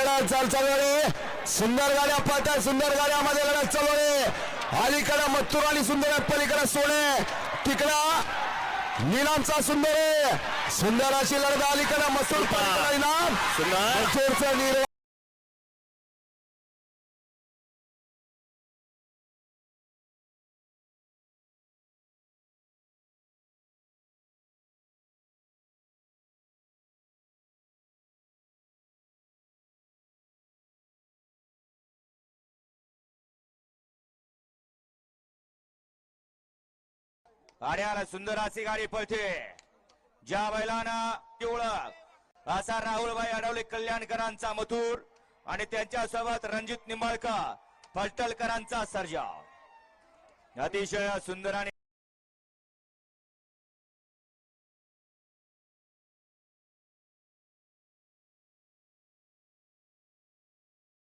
चाल चालू आहे सुंदर गाड्या पळतात सुंदर गाड्यामध्ये लढत चालू आहे अलीकडे मत्तूर आणि सुंदर पलीकडे सोने. तिकडा निलामचा सुंदर. आहे सुंदर अशी लढत अलीकडे मसूर इनाम. सुंदर. मथुरचं गाड्याला सुंदर अशी गाडी पळते. ज्या बैलांना ओळख असा राहुलभाई अडवले कल्याणकरांचा मथुर आणि त्यांच्यासोबत रणजित निंबाळकर फलटलकरांचा सर्जा. अतिशय सुंदर आणि